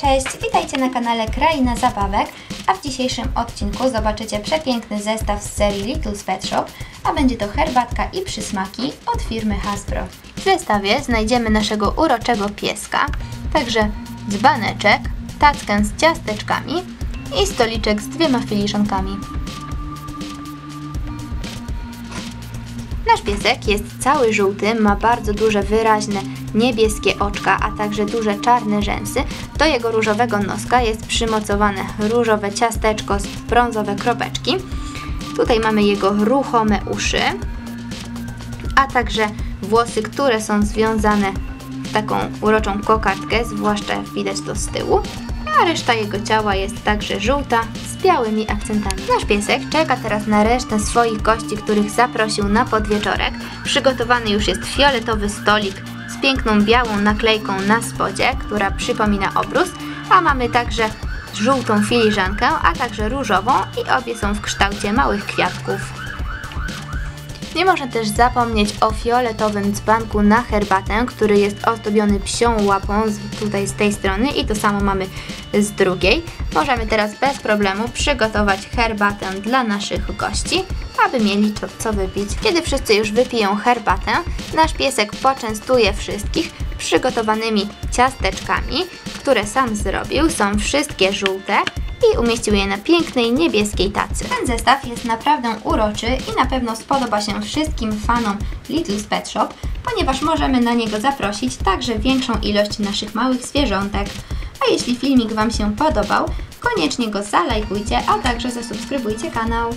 Cześć, witajcie na kanale Kraina Zabawek, a w dzisiejszym odcinku zobaczycie przepiękny zestaw z serii Little Pet Shop, a będzie to herbatka i przysmaki od firmy Hasbro. W zestawie znajdziemy naszego uroczego pieska, także dzbaneczek, tackę z ciasteczkami i stoliczek z dwiema filiszonkami. Nasz piesek jest cały żółty, ma bardzo duże, wyraźne niebieskie oczka, a także duże czarne rzęsy. Do jego różowego noska jest przymocowane różowe ciasteczko z brązowe kropeczki. Tutaj mamy jego ruchome uszy, a także włosy, które są związane w taką uroczą kokardkę, zwłaszcza jak widać to z tyłu a reszta jego ciała jest także żółta z białymi akcentami. Nasz piesek czeka teraz na resztę swoich gości, których zaprosił na podwieczorek. Przygotowany już jest fioletowy stolik z piękną białą naklejką na spodzie, która przypomina obrus, a mamy także żółtą filiżankę, a także różową i obie są w kształcie małych kwiatków. Nie można też zapomnieć o fioletowym dzbanku na herbatę, który jest ozdobiony psią łapą z, tutaj z tej strony i to samo mamy z drugiej. Możemy teraz bez problemu przygotować herbatę dla naszych gości, aby mieli to co wypić. Kiedy wszyscy już wypiją herbatę, nasz piesek poczęstuje wszystkich przygotowanymi ciasteczkami, które sam zrobił. Są wszystkie żółte i umieścił je na pięknej niebieskiej tacy. Ten zestaw jest naprawdę uroczy i na pewno spodoba się wszystkim fanom Little Pet Shop, ponieważ możemy na niego zaprosić także większą ilość naszych małych zwierzątek. A jeśli filmik Wam się podobał, koniecznie go zalajkujcie, a także zasubskrybujcie kanał.